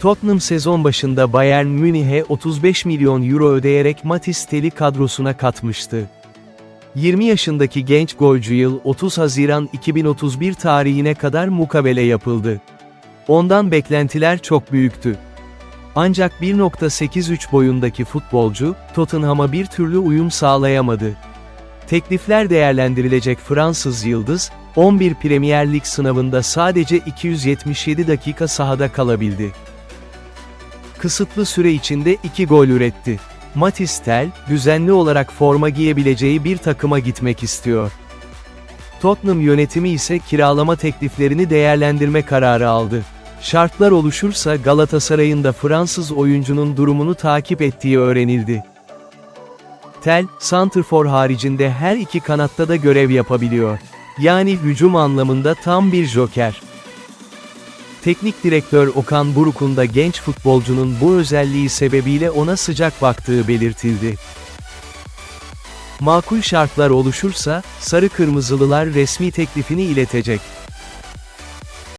Tottenham sezon başında Bayern Münih'e 35 milyon euro ödeyerek Matis Tel'i kadrosuna katmıştı. 20 yaşındaki genç golcü yıl 30 Haziran 2031 tarihine kadar mukabele yapıldı. Ondan beklentiler çok büyüktü. Ancak 1.83 boyundaki futbolcu, Tottenham'a bir türlü uyum sağlayamadı. Teklifler değerlendirilecek Fransız Yıldız, 11 Premier Lig sınavında sadece 277 dakika sahada kalabildi. Kısıtlı süre içinde 2 gol üretti. Matis Tel, düzenli olarak forma giyebileceği bir takıma gitmek istiyor. Tottenham yönetimi ise kiralama tekliflerini değerlendirme kararı aldı. Şartlar oluşursa Galatasaray'ın da Fransız oyuncunun durumunu takip ettiği öğrenildi. Tel, Santrfor haricinde her iki kanatta da görev yapabiliyor. Yani hücum anlamında tam bir joker. Teknik direktör Okan Buruk'un da genç futbolcunun bu özelliği sebebiyle ona sıcak baktığı belirtildi. Makul şartlar oluşursa, Sarı Kırmızılılar resmi teklifini iletecek.